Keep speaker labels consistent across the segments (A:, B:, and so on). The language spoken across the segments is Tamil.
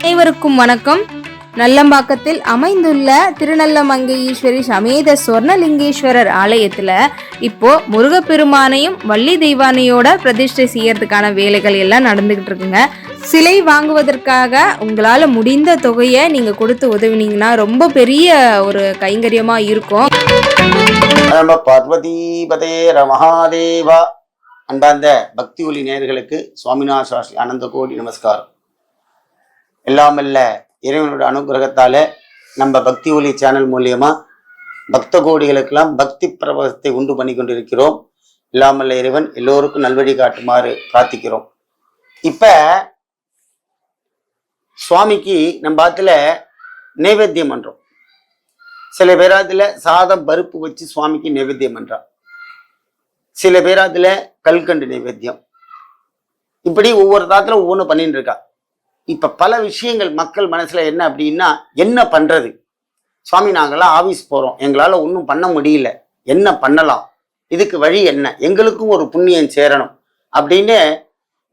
A: அனைவருக்கும் வணக்கம். நல்லம்பாக்கத்தில் அமைந்துள்ள திருநல்லமங்கை ஈஸ்வரி சமேத சொர்ணலிங்கேஸ்வரர் ஆலயத்துல இப்போ முருகப்பெருமானையும் வள்ளி தெய்வானையோட பிரதிஷ்டை செய்யறதுக்கான வேலைகள் எல்லாம் நடந்துகிட்டு இருக்குங்க. சிலை வாங்குவதற்காக உங்களால முடிந்த தொகையை நீங்க கொடுத்து உதவினீங்கன்னா ரொம்ப பெரிய ஒரு கைங்கரியமா இருக்கும்.
B: நம்ம மகாதேவா அன்பார்ந்த பக்தி ஒலி நேர்களுக்கு சுவாமிநாத சாஸ்திரி அனந்த கோடி நமஸ்காரம். இல்லாமல்ல இறைவனோட அனுகிரகத்தால நம்ம பக்தி ஒலி சேனல் மூலியமா பக்த கோடிகளுக்கெல்லாம் பக்தி பிரபலத்தை உண்டு பண்ணி கொண்டிருக்கிறோம். இல்லாமல்ல இறைவன் எல்லோருக்கும் நல்வழி காட்டுமாறு பிரார்த்திக்கிறோம். இப்ப சுவாமிக்கு நம்ம பாத்துல நைவேத்தியம் பண்றோம். சில பேராத்துல சாதம் பருப்பு வச்சு சுவாமிக்கு நைவேத்தியம் பண்றா சில பேராத்துல கல்கண்டு நைவேத்தியம். இப்படி ஒவ்வொரு தாத்துல ஒவ்வொன்று பண்ணிட்டு இருக்கா. இப்போ பல விஷயங்கள் மக்கள் மனசில் என்ன அப்படின்னா என்ன பண்ணுறது சுவாமி நாங்களாம் ஆஃபீஸ் போகிறோம் எங்களால் ஒன்றும் பண்ண முடியல. என்ன பண்ணலாம்? இதுக்கு வழி என்ன? எங்களுக்கும் ஒரு புண்ணியம் சேரணும். அப்படின்னு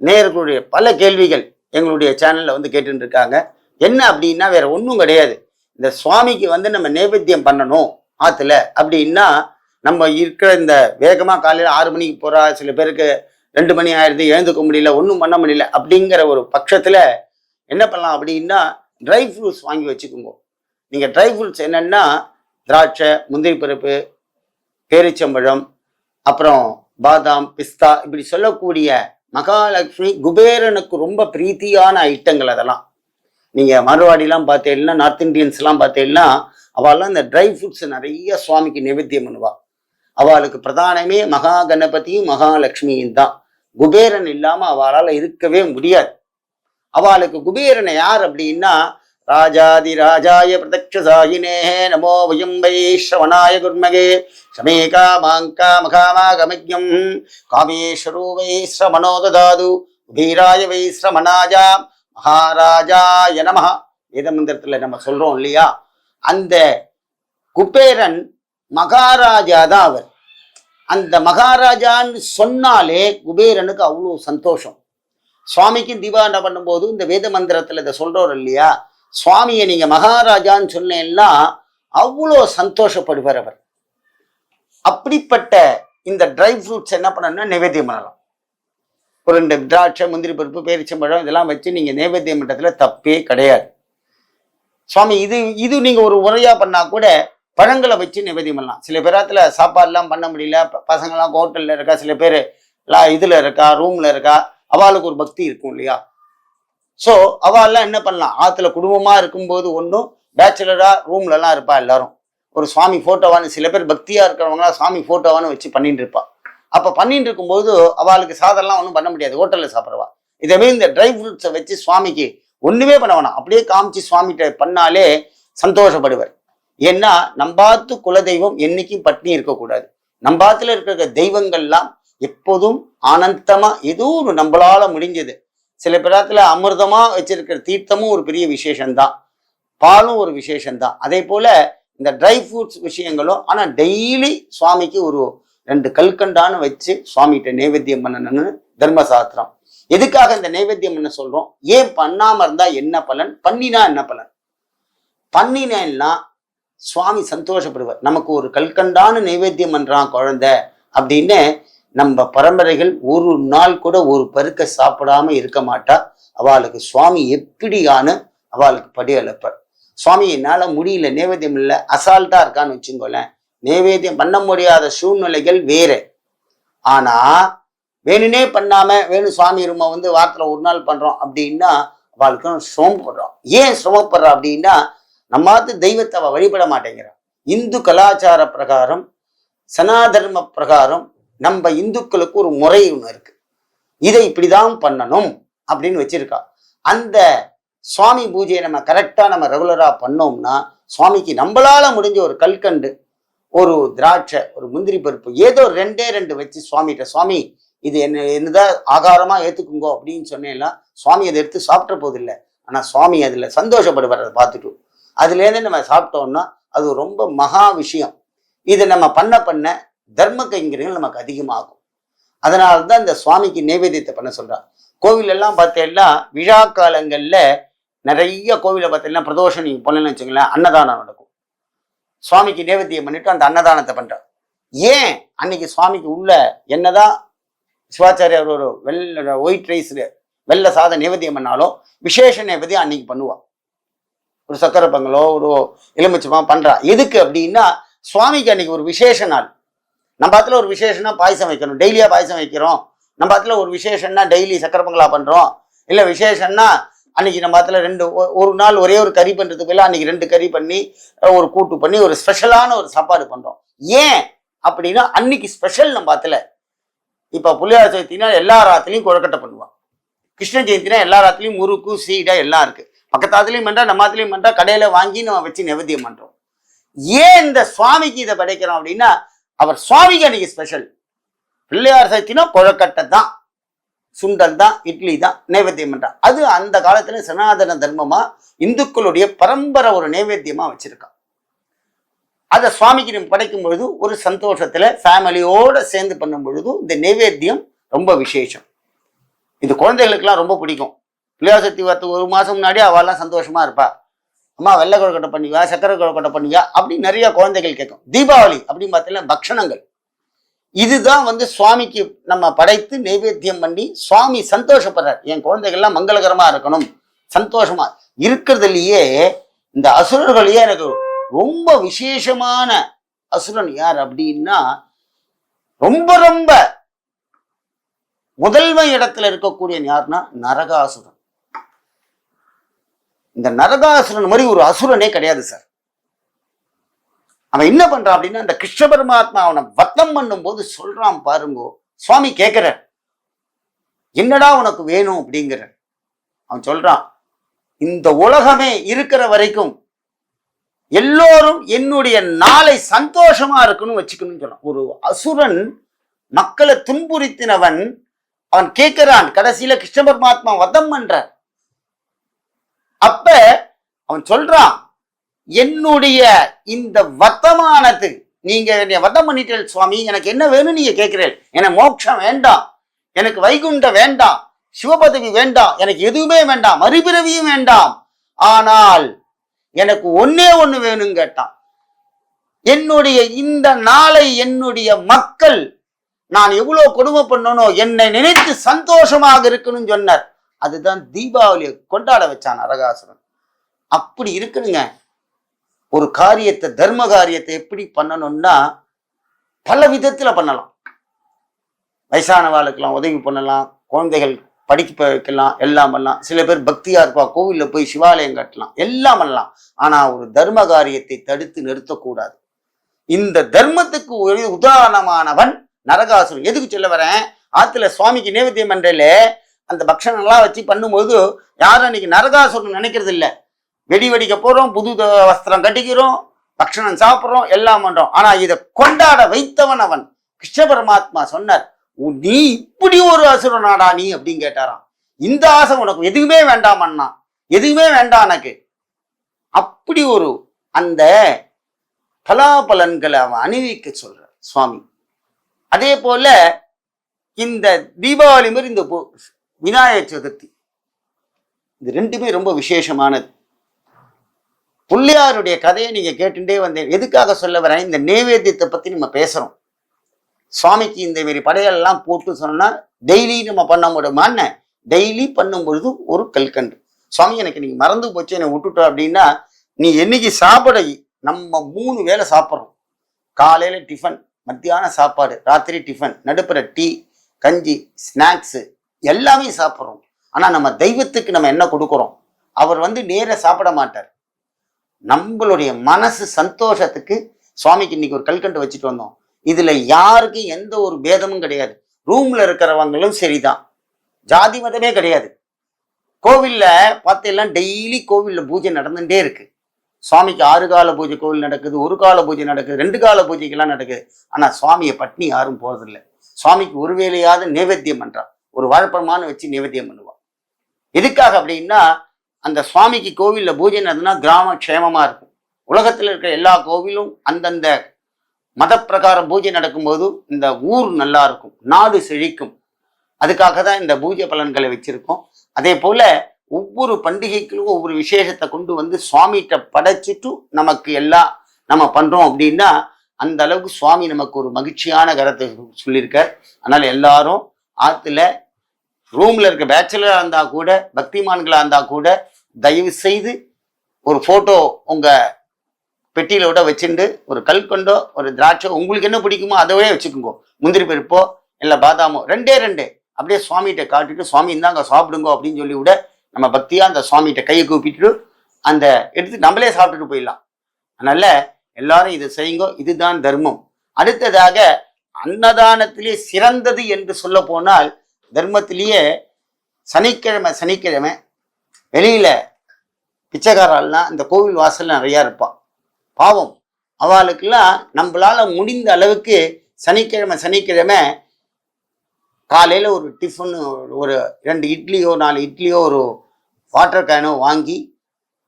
B: நேயர்களுடைய பல கேள்விகள் எங்களுடைய சேனலில் வந்து கேட்டுருக்காங்க என்ன அப்படின்னா வேற ஒன்றும் கிடையாது. இந்த சுவாமிக்கு வந்து நம்ம நைவேத்தியம் பண்ணணும் ஆற்றுல அப்படின்னா நம்ம இருக்கிற இந்த வேகமாக காலையில் ஆறு மணிக்கு போகிற சில பேருக்கு ரெண்டு மணி ஆயிடுது எழுந்துக்க முடியல ஒன்றும் பண்ண முடியல அப்படிங்கிற ஒரு பட்சத்தில் என்ன பண்ணலாம் அப்படின்னா ட்ரை ஃப்ரூட்ஸ் வாங்கி வச்சுக்கோங்க. நீங்கள் ட்ரை ஃப்ரூட்ஸ் என்னென்னா திராட்சை முந்திரி பருப்பு பேரிச்சம்பழம் அப்புறம் பாதாம் பிஸ்தா இப்படி சொல்லக்கூடிய மகாலட்சுமி குபேரனுக்கு ரொம்ப பிரீத்தியான ஐட்டங்கள் அதெல்லாம். நீங்கள் மறுவாடிலாம் பார்த்தீங்கன்னா நார்த் இந்தியன்ஸ்லாம் பார்த்தீங்கன்னா அவெல்லாம் இந்த ட்ரை ஃப்ரூட்ஸ் நிறைய சுவாமிக்கு நைவேத்தியம் பண்ணுவாள் அவளுக்கு பிரதானமே மகா கணபதியும் மகாலட்சுமியும் தான். குபேரன் இல்லாமல் அவளால் இருக்கவே முடியாது. அவளுக்கு குபேரனை யார் அப்படின்னா ராஜாதி ராஜாய பிரதக்ஷசாயினே நமோ வயம் வை ஸ்ரவணாய குர்மகே சமேகா மாங்கா மகாமாகமஜம் காமேஸ்வரோ வை ஸ்ரமணோ ததாது குபீராய வை ஸ்ரமணாஜா மகாராஜாய நமஹ வேத மந்திரத்துல நம்ம சொல்றோம் இல்லையா? அந்த குபேரன் மகாராஜா தான் அவர். அந்த மகாராஜான்னு சொன்னாலே குபேரனுக்கு அவ்வளோ சந்தோஷம். சுவாமிக்கும் தீபாவளி பண்ணும்போது இந்த வேத மந்திரத்தில் இதை சொல்கிறோம் இல்லையா? சுவாமியை நீங்கள் மகாராஜான்னு சொன்னேன்னா அவ்வளோ சந்தோஷப்படுவார் அவர். அப்படிப்பட்ட இந்த ட்ரை ஃப்ரூட்ஸ் என்ன பண்ணணும்னா நிவேத்தியம் பண்ணலாம். ஒரு ரெண்டு திராட்சை முந்திரி பருப்பு பேரிச்சம்பழம் இதெல்லாம் வச்சு நீங்கள் நைவேத்தியம் பண்றதுல தப்பே கிடையாது. சுவாமி இது இது நீங்கள் ஒரு உரையா பண்ணால் கூட பழங்களை வச்சு நிவேதியம் பண்ணலாம். சில பேராத்துல சாப்பாடுலாம் பண்ண முடியல. பசங்கள்லாம் ஹோட்டலில் இருக்கா சில பேர் எல்லாம் இருக்கா ரூமில் இருக்கா அவளுக்கு ஒரு பக்தி இருக்கும் இல்லையா? ஸோ அவெல்லாம் என்ன பண்ணலாம்? ஆற்றுல குடும்பமாக இருக்கும்போது ஒன்றும் பேச்சுலராக ரூம்லலாம் இருப்பா எல்லாரும். ஒரு சுவாமி போட்டோவான்னு சில பேர் பக்தியாக இருக்கிறவங்களாம் சுவாமி போட்டோவான்னு வச்சு பண்ணிட்டு இருப்பா. அப்போ பண்ணிட்டு இருக்கும்போது அவளுக்கு சாதம்லாம் ஒன்றும் பண்ண முடியாது. ஹோட்டலில் சாப்பிட்றவா. இதேமாரி இந்த ட்ரை ஃப்ரூட்ஸை வச்சு சுவாமிக்கு ஒன்றுமே பண்ண வேணாம். அப்படியே காமிச்சு சுவாமிகிட்ட பண்ணாலே சந்தோஷப்படுவார். ஏன்னா நம்பாத்து குலதெய்வம் என்னைக்கும் பட்னி இருக்கக்கூடாது. நம்பாத்துல இருக்கிற தெய்வங்கள்லாம் எப்போதும் ஆனந்தமா ஏதோ ஒரு நம்மளால முடிஞ்சது. சில பேராத்துல அமிர்தமா வச்சிருக்கிற தீர்த்தமும் ஒரு பெரிய விசேஷம்தான். பாலும் ஒரு விசேஷம்தான். அதே போல இந்த ட்ரை ஃப்ரூட்ஸ் விஷயங்களும் ஆனா டெய்லி சுவாமிக்கு ஒரு ரெண்டு கல்கண்டான்னு வச்சு சுவாமிகிட்ட நைவேத்தியம் பண்ணணும்னு தர்மசாஸ்திரம். எதுக்காக இந்த நைவேத்தியம் பண்ண சொல்றோம்? ஏன் பண்ணாம இருந்தா என்ன பலன்? பண்ணினா என்ன பலன்? பண்ணினேன்னா சுவாமி சந்தோஷப்படுவார். நமக்கு ஒரு கல்கண்டான்னு நைவேத்தியம் பண்றான் குழந்தை அப்படின்னு நம்ம பரம்பரைகள் ஒரு நாள் கூட ஒரு பருக்க சாப்பிடாம இருக்க மாட்டா. அவளுக்கு சுவாமி எப்படியான அவளுக்கு படி சுவாமி என்னால முடியல நேவேத்தியம் இல்லை அசால்ட்டா இருக்கான்னு வச்சுக்கோங்களேன். நேவேத்தியம் பண்ண முடியாத சூழ்நிலைகள் வேற. ஆனா வேணுனே பண்ணாம வேணும் சுவாமி ரூம வந்து வாரத்துல ஒரு நாள் பண்றோம் அப்படின்னா அவளுக்கு சிரமப்படுறோம் ஏன் சிரமப்படுறா அப்படின்னா நம்மாத்து தெய்வத்தை வழிபட மாட்டேங்கிறான் இந்து கலாச்சார பிரகாரம் சனாதர்ம பிரகாரம் நம்ம இந்துக்களுக்கு ஒரு முறை ஒன்று இருக்கு. இதை இப்படிதான் பண்ணணும் அப்படின்னு வச்சிருக்கா. அந்த சுவாமி பூஜையை நம்ம கரெக்டாக நம்ம ரெகுலராக பண்ணோம்னா சுவாமிக்கு நம்மளால முடிஞ்ச ஒரு கல்கண்டு ஒரு திராட்சை ஒரு முந்திரி பருப்பு ஏதோ ரெண்டே ரெண்டு வச்சு சுவாமிகிட்ட சுவாமி இது என்ன என்னதான் ஆகாரமாக ஏற்றுக்குங்கோ அப்படின்னு சொன்னேன்னா சுவாமி அதை எடுத்து சாப்பிட்ற போதில்லை. ஆனால் சுவாமி அதில் சந்தோஷப்படுவார் அதை பார்த்துட்டு. அதுலேருந்து நம்ம சாப்பிட்டோம்னா அது ரொம்ப மகா விஷயம். இதை நம்ம பண்ண பண்ண தர்ம கைங்கரியங்கள் நமக்கு அதிகமாகும். அதனால தான் இந்த சுவாமிக்கு நைவேத்தியத்தை பண்ண சொல்றா கோவில் எல்லாம் பார்த்தீங்கன்னா விழா காலங்கள்ல நிறைய கோவிலை பார்த்தீங்கன்னா பிரதோஷம் நீங்கள் பண்ணலன்னு வச்சுங்களேன் அன்னதானம் நடக்கும். சுவாமிக்கு நேவேத்தியம் பண்ணிட்டு அந்த அன்னதானத்தை பண்ணுறான் ஏன் அன்னைக்கு சுவாமிக்கு உள்ள என்னதான் சிவாச்சாரியார் ஒரு வெள்ள ஒயிட் ரைஸ்ல வெள்ளை சாதம் நேவேத்தியம் பண்ணாலும் விசேஷ நேவதியம் அன்னைக்கு பண்ணுவான் ஒரு சக்கரை பொங்கலோ ஒரு எலுமிச்சமா பண்றா. எதுக்கு அப்படின்னா சுவாமிக்கு அன்னைக்கு ஒரு விசேஷ நாள். நம்ம இடத்துல ஒரு விசேஷம்னா பாயசம் வைக்கணும். டெய்லியா பாயசம் வைக்கிறோம். நம்ம இடத்துல ஒரு விசேஷம்னா டெய்லி சக்கரை பொங்கலா பண்றோம். இல்ல விசேஷம்னா அன்னைக்கு நம்ம இடத்துல ரெண்டு ஒ- ஒரு நாள் ஒரே ஒரு கறி பண்றதுக்கு பதிலாக அன்னைக்கு ரெண்டு கறி பண்ணி ஒரு கூட்டு பண்ணி ஒரு ஸ்பெஷலான ஒரு சாப்பாடு பண்றோம். ஏன் அப்படின்னா அன்னைக்கு ஸ்பெஷல் நம்ம இடத்துல இப்ப புள்ளியார் சதுர்த்தினா எல்லா ராத்திலையும் கொழக்கட்டை பண்ணுவான். கிருஷ்ண ஜெயந்தினா எல்லா ராத்திலையும் முறுக்கு சீடாக எல்லாம் இருக்கு. பக்கத்தாத்துலயும் பண்றா நம்ம ஆத்துலயும் பண்றா கடையில வாங்கி நம்ம வச்சு நிவேத்தியம் பண்றோம். ஏன் இந்த சுவாமிக்கு இதை படைக்கிறோம் அப்படின்னா அவர் சுவாமிக்கு அன்னைக்கு ஸ்பெஷல் பிள்ளையார் சக்தினா கொழக்கட்டை தான். சுண்டல் தான் இட்லி தான் நைவேத்தியம் பண்றான் அது அந்த காலத்துல சனாதன தர்மமா இந்துக்களுடைய பரம்பரை ஒரு நைவேத்தியமா வச்சிருக்கான் அதை சுவாமிக்கு நம்ம படைக்கும் பொழுது ஒரு சந்தோஷத்துல ஃபேமிலியோட சேர்ந்து பண்ணும் பொழுது இந்த நைவேத்தியம் ரொம்ப விசேஷம். இது குழந்தைகளுக்கெல்லாம் ரொம்ப பிடிக்கும். பிள்ளையார் சக்தி வரத்துக்கு ஒரு மாசம் முன்னாடி அவெல்லாம் சந்தோஷமா இருப்பா. அம்மா வெள்ளை கொழுக்கட்டை பண்ணுவியா சக்கரை கொழுக்கட்டை பண்ணுவியா அப்படி நிறைய குழந்தைகள் கேட்கும். தீபாவளி அப்படின்னு பார்த்தீங்கன்னா பக்ஷணங்கள். இதுதான் வந்து சுவாமிக்கு நம்ம படைத்து நைவேத்தியம் பண்ணி சுவாமி சந்தோஷப்படுறார். என் குழந்தைகள்லாம் மங்களகரமா இருக்கணும் சந்தோஷமா இருக்கிறதுலயே இந்த அசுரர்களையே எனக்கு ரொம்ப விசேஷமான அசுரன் யார் அப்படின்னா ரொம்ப ரொம்ப முதல்வன் இடத்துல இருக்கக்கூடிய யாருன்னா நரகாசுரன். இந்த நரகாசுரன் மாதிரி ஒரு அசுரனே கிடையாது சார் அவன் என்ன பண்றான் அப்படின்னா அந்த கிருஷ்ண பரமாத்மா அவனை வத்தம் பண்ணும்போது சொல்றான் பாருங்கோ. சுவாமி கேட்கிற என்னடா உனக்கு வேணும் அப்படிங்கிற அவன் சொல்றான் இந்த உலகமே இருக்கிற வரைக்கும் எல்லோரும் என்னுடைய நாளை சந்தோஷமா இருக்கணும் வச்சுக்கணும்னு சொல்றான். ஒரு அசுரன் மக்களை துன்புறுத்தினவன் அவன் கேட்கிறான் கடைசியில கிருஷ்ண பரமாத்மா வதம் பண்றார். அப்ப அவன் சொல்றான் என்னுடைய இந்த வத்தமானது நீங்க என்னை வதம் பண்ணிட்டீர்கள் சுவாமி எனக்கு என்ன வேணும் நீங்க கேட்கிறேன் எனக்கு மோட்சம் வேண்டாம் எனக்கு வைகுண்ட வேண்டாம் சிவபதவி வேண்டாம் எனக்கு எதுவுமே வேண்டாம் மறுபிறவியும் வேண்டாம். ஆனால் எனக்கு ஒன்னே ஒண்ணு வேணும் கேட்டான். என்னுடைய இந்த நாளை என்னுடைய மக்கள் நான் எவ்வளவு கொடுமை பண்ணனோ என்னை நினைத்து சந்தோஷமாக இருக்கணும்னு சொன்னார். அதுதான் தீபாவளியை கொண்டாட வச்சான் நரகாசுரன். அப்படி இருக்குதுங்க. ஒரு காரியத்தை தர்ம காரியத்தை எப்படி பண்ணணும்னா பல விதத்துல பண்ணலாம். வயசானவாளுக்கெல்லாம் உதவி பண்ணலாம் குழந்தைகள் படிக்க வைக்கலாம் எல்லாம் பண்ணலாம். சில பேர் பக்தியா இருப்பா கோவில்ல போய் சிவாலயம் கட்டலாம் எல்லாம் பண்ணலாம். ஆனா ஒரு தர்ம காரியத்தை தடுத்து நிறுத்தக்கூடாது. இந்த தர்மத்துக்கு ஒரு உதாரணமானவன் நரகாசுரன். எதுக்கு சொல்ல வரேன்? ஆத்துல சுவாமிக்கு நேவேத்தியம் பண்றதுல அந்த பக்ஷணம்லாம் வச்சு பண்ணும்போது யாரும் அன்னைக்கு நரகாசுரன் நினைக்கிறது இல்லை. வெடி வெடிக்க போகிறோம் புது வஸ்திரம் கட்டிக்கிறோம் பக்ஷணம் சாப்பிட்றோம் எல்லாம் பண்ணுறோம் ஆனால் இதை கொண்டாட வைத்தவன் அவன். கிருஷ்ண பரமாத்மா சொன்னார் "உ- நீ இப்படி ஒரு அசுரனாடா நீ? அப்படின்னு கேட்டாராம். இந்த ஆசை உனக்கு எதுவுமே வேண்டாம் அண்ணா. எதுவுமே வேண்டாம் எனக்கு. அப்படி ஒரு அந்த பலாபலன்களை அவன் அணிவிக்க சொல்றார் சுவாமி. அதே போல இந்த தீபாவளி மாதிரி இந்த பு- விநாயகர் சதுர்த்தி. இது ரெண்டுமே ரொம்ப விசேஷமானது. புள்ளியாருடைய கதையை நீங்க கேட்டுட்டே வந்தேன். எதுக்காக சொல்ல வரேன்? இந்த நேவேத்தியத்தை பத்தி நம்ம பேசுறோம். சுவாமிக்கு இந்த மாரி படையெல்லாம் போட்டு சொன்னா டெய்லி நம்ம பண்ண முடியுமான்னு டெய்லி பண்ணும் பொழுது ஒரு கல்கண்டு. சுவாமி எனக்கு நீங்க மறந்து போச்சு. என்னை விட்டுட்ட அப்படின்னா நீ என்னைக்கு சாப்பிட? நம்ம மூணு வேளை சாப்பிட்றோம். காலையில டிஃபன் மத்தியான சாப்பாடு ராத்திரி டிஃபன் நடுப்புற டீ கஞ்சி ஸ்நாக்ஸு எல்லாமே சாப்பிட்றோம். ஆனால் நம்ம தெய்வத்துக்கு நம்ம என்ன கொடுக்குறோம்? அவர் வந்து நேர சாப்பிட மாட்டார். நம்மளுடைய மனசு சந்தோஷத்துக்கு சுவாமிக்கு இன்னைக்கு ஒரு கல்கண்டு வச்சுட்டு வந்தோம். இதுல யாருக்கும் எந்த ஒரு பேதமும் கிடையாது. ரூம்ல இருக்கிறவங்களும் சரிதான். ஜாதி மதமே கிடையாது. கோவில்ல பார்த்தெல்லாம் டெய்லி கோவில்ல பூஜை நடந்துட்டே இருக்கு. சுவாமிக்கு ஆறு கால பூஜை கோவில் நடக்குது ஒரு கால பூஜை நடக்குது ரெண்டு கால பூஜைக்கெல்லாம் நடக்குது. ஆனா சுவாமியை பட்னி யாரும் போறதில்லை. சுவாமிக்கு ஒரு வேலையாவது நைவேத்தியம் பண்ணுறான் ஒரு வாழைப்பழமான வச்சு நிவேத்தியம் பண்ணுவான். எதுக்காக அப்படின்னா அந்த சுவாமிக்கு கோவிலில் பூஜை நடந்ததுன்னா கிராம க்ஷேமமாக இருக்கும். உலகத்தில் இருக்கிற எல்லா கோவிலும் அந்தந்த மத பிரகாரம் பூஜை நடக்கும்போது இந்த ஊர் நல்லா இருக்கும். நாடு செழிக்கும். அதுக்காக தான் இந்த பூஜை பலன்களை வச்சிருக்கோம். அதே போல ஒவ்வொரு பண்டிகைக்கும் ஒவ்வொரு விசேஷத்தை கொண்டு வந்து சுவாமிகிட்ட படைச்சிட்டு நமக்கு எல்லாம் நம்ம பண்றோம் அப்படின்னா அந்த அளவுக்கு சுவாமி நமக்கு ஒரு மகிழ்ச்சியான கரத்தை சொல்லியிருக்கார். அதனால எல்லாரும் ஆற்றுல ரூம்ல இருக்க பேச்சுலராக இருந்தா கூட பக்திமான்களா இருந்தா கூட தயவு செய்து ஒரு போட்டோ உங்க பெட்டியில விட வச்சுட்டு ஒரு கல்கொண்டோ ஒரு திராட்சை உங்களுக்கு என்ன பிடிக்குமோ அதவே வச்சுக்கோங்க. முந்திரி பருப்போ இல்லை பாதாமோ ரெண்டே ரெண்டு. அப்படியே சுவாமிகிட்ட காட்டிட்டு சுவாமி இருந்தாங்க சாப்பிடுங்க அப்படின்னு சொல்லி விட நம்ம பக்தியா அந்த சுவாமிகிட்ட கையை கூப்பிட்டு அந்த எடுத்து நம்மளே சாப்பிட்டுட்டு போயிடலாம். அதனால எல்லாரும் இதை செய்யுங்க இதுதான் தர்மம். அடுத்ததாக அன்னதானத்திலே சிறந்தது என்று சொல்ல போனால் தர்மத்திலேயே சனிக்கிழமை சனிக்கிழமை வெளியில பிச்சைக்காரெல்லாம் இந்த கோவில் வாசலில் நிறையா இருப்பான் பாவம். அவளுக்கெல்லாம் நம்மளால முடிந்த அளவுக்கு சனிக்கிழமை சனிக்கிழமை காலையில் ஒரு டிஃபன் ஒரு ரெண்டு இட்லியோ நாலு இட்லியோ ஒரு வாட்டர் கேனோ வாங்கி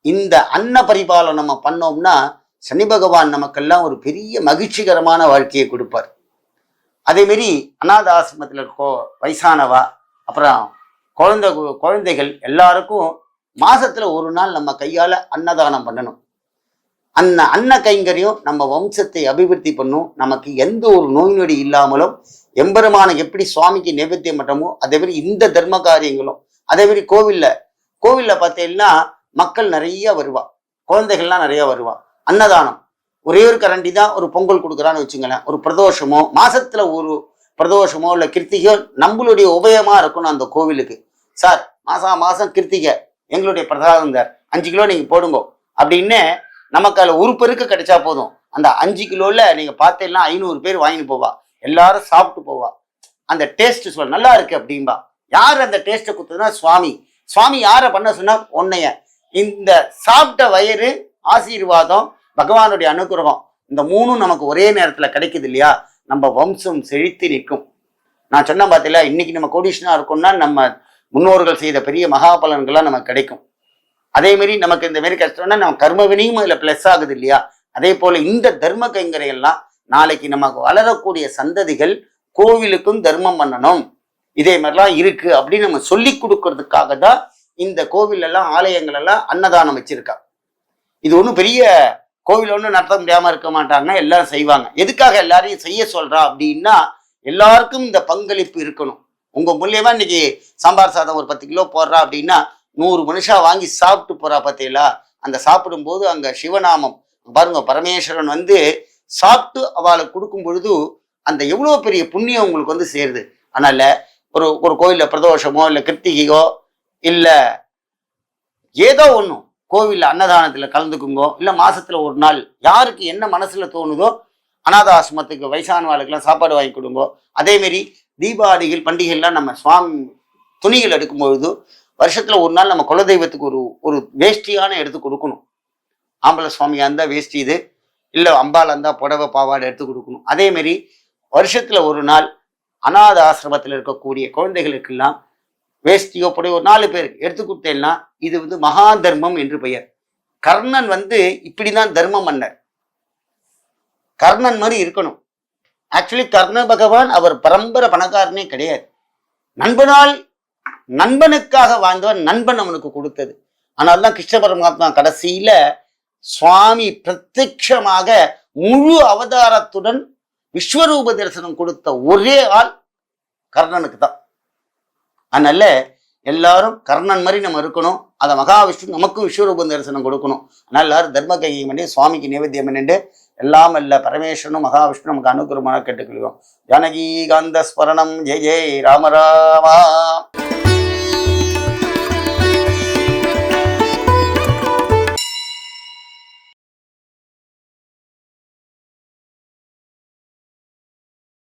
B: இந்த அன்ன பரிபாலம் நம்ம பண்ணோம்னா சனி பகவான் நமக்கெல்லாம் ஒரு பெரிய மகிழ்ச்சிகரமான வாழ்க்கையை கொடுப்பார். அதேமாரி அநாத ஆசிரமத்தில் இருக்கோ வயசானவா அப்புறம் குழந்தை கு- குழந்தைகள் எல்லாருக்கும் மாசத்துல ஒரு நாள் நம்ம கையால அன்னதானம் பண்ணணும். அந்த அன்ன கைங்கரியம் நம்ம வம்சத்தை அபிவிருத்தி பண்ணும். நமக்கு எந்த ஒரு நோய் நொடி இல்லாமலும் எம்பெருமான எப்படி சுவாமிக்கு நைவேத்தியம் பண்றோமோ அதே மாதிரி இந்த தர்ம காரியங்களும். அதே மாதிரி கோவில்ல கோவில்ல பார்த்தீங்கன்னா மக்கள் நிறைய வருவா. குழந்தைகள்லாம் நிறைய வருவா. அன்னதானம். ஒரே ஒரு கரண்டி தான் ஒரு பொங்கல் கொடுக்குறான்னு வச்சுங்களேன் ஒரு பிரதோஷமோ மாசத்துல ஒரு பிரதோஷமோ இல்லை கிருத்திகையோ நம்மளுடைய உபயமா இருக்கணும் அந்த கோவிலுக்கு. சார் மாசம் மாசம் கிருத்திகை. எங்களுடைய பிரசாதம் சார். அஞ்சு கிலோ நீங்க போடுங்க. அப்படின்னு நமக்கு அதில் ஒரு பெருக்கு கிடைச்சா போதும். அந்த அஞ்சு கிலோல நீங்க பார்த்தீங்கன்னா ஐநூறு பேர் வாங்கிட்டு போவா. எல்லாரும் சாப்பிட்டு போவா. அந்த டேஸ்ட் சொல் நல்லா இருக்கு அப்படின்பா யார் அந்த டேஸ்ட்டை கொடுத்ததுன்னா சுவாமி. சுவாமி யாரை பண்ண சொன்னா உன்னைய. இந்த சாப்பிட்ட வயிறு ஆசீர்வாதம் பகவானுடைய அனுகிரகம் இந்த மூணும் நமக்கு ஒரே நேரத்துல கிடைக்குது இல்லையா? நம்ம வம்சம் செழித்து நிற்கும். நான் சொன்ன பார்த்தீங்களா இன்னைக்கு நம்ம கோடீஷனா இருக்கோம்னா நம்ம முன்னோர்கள் செய்த பெரிய மகாபலன்கள்லாம் நமக்கு கிடைக்கும். அதே மாதிரி நமக்கு இந்த மாதிரி கஷ்டம்னா நம்ம கர்ம வினையும் ப்ளஸ் பிளஸ் ஆகுது இல்லையா? அதே போல இந்த தர்ம கைங்கரையெல்லாம் நாளைக்கு நமக்கு வளரக்கூடிய சந்ததிகள் கோவிலுக்கும் தர்மம் பண்ணணும். இதே மாதிரிலாம் இருக்கு அப்படின்னு நம்ம சொல்லி கொடுக்கறதுக்காக தான் இந்த கோவில் எல்லாம் ஆலயங்கள் எல்லாம் அன்னதானம் வச்சிருக்கா இது ஒன்றும் பெரிய கோவில் ஒன்றும் நடத்த முடியாம இருக்க மாட்டாங்க எல்லாரும் செய்வாங்க. எதுக்காக எல்லாரையும் செய்ய சொல்றா அப்படின்னா எல்லாருக்கும் இந்த பங்களிப்பு இருக்கணும். உங்க மூலியமா இன்னைக்கு சாம்பார் சாதம் ஒரு பத்து கிலோ போடுறா அப்படின்னா நூறு மனுஷா வாங்கி சாப்பிட்டு போறா பார்த்தீங்களா அந்த சாப்பிடும்போது அங்க சிவநாமம். பாருங்க பரமேஸ்வரன் வந்து சாப்பிட்டு அவளை கொடுக்கும் பொழுது அந்த எவ்வளோ பெரிய புண்ணியம் உங்களுக்கு வந்து சேருது. அதனால ஒரு ஒரு கோயில்ல பிரதோஷமோ இல்லை கிருத்திகையோ இல்லை ஏதோ ஒன்றும் கோவிலில் அன்னதானத்தில் கலந்துக்குங்கோ இல்லை மாசத்துல ஒரு நாள் யாருக்கு என்ன மனசுல தோணுதோ அநாத ஆசிரமத்துக்கு வயசானவாளுக்கெல்லாம் சாப்பாடு வாங்கி கொடுங்கோ. அதேமாரி தீபாவளிகள் பண்டிகைகள்லாம் நம்ம சுவாமி துணிகள் எடுக்கும் பொழுது வருஷத்துல ஒரு நாள் நம்ம குலதெய்வத்துக்கு ஒரு ஒரு வேஷ்டியான எடுத்து கொடுக்கணும். ஆம்பளை சுவாமியா இருந்தா வேஷ்டி இது இல்லை அம்பாள் இருந்தா புடவை பாவாடை எடுத்து கொடுக்கணும். அதேமாரி வருஷத்தில் வருஷத்துல ஒரு நாள் அநாத ஆசிரமத்தில் இருக்கக்கூடிய குழந்தைகளுக்கெல்லாம் வேஷ்டியோ புடவை ஒரு நாலு பேருக்கு எடுத்து கொடுத்தேன்னா இது வந்து மகா தர்மம் என்று பெயர். கர்ணன் வந்து இப்படிதான் தர்மம் மன்னர் கர்ணன் மாதிரி இருக்கணும். ஆக்சுவலி கர்ண பகவான் அவர் பரம்பரை பணக்காரனே கிடையாது. நண்பனால் நண்பனுக்காக வாழ்ந்தவன் நண்பன் அவனுக்கு கொடுத்தது. ஆனால் தான் கிருஷ்ண பரமாத்மா கடைசியில சுவாமி பிரத்யட்சமாக முழு அவதாரத்துடன் விஸ்வரூப தரிசனம் கொடுத்த ஒரே ஆள் கர்ணனுக்கு தான் அதனால எல்லாரும் கர்ணன் மாதிரி நம்ம இருக்கணும். அதை மகாவிஷ்ணு நமக்கும் விஸ்வரூப தரிசனம் கொடுக்கணும். அதனால எல்லாரும் தர்ம கையை பண்ணி சுவாமிக்கு நைவேத்தியம் பண்ணிட்டு எல்லாம் அல்ல பரமேஸ்வரனும் மகாவிஷ்ணு நமக்கு அனுகிரகமாக கேட்டுக்கொள்கிறோம். ஜானகி காந்த ஸ்மரணம் ஜெய. ஜெய் ராமராமா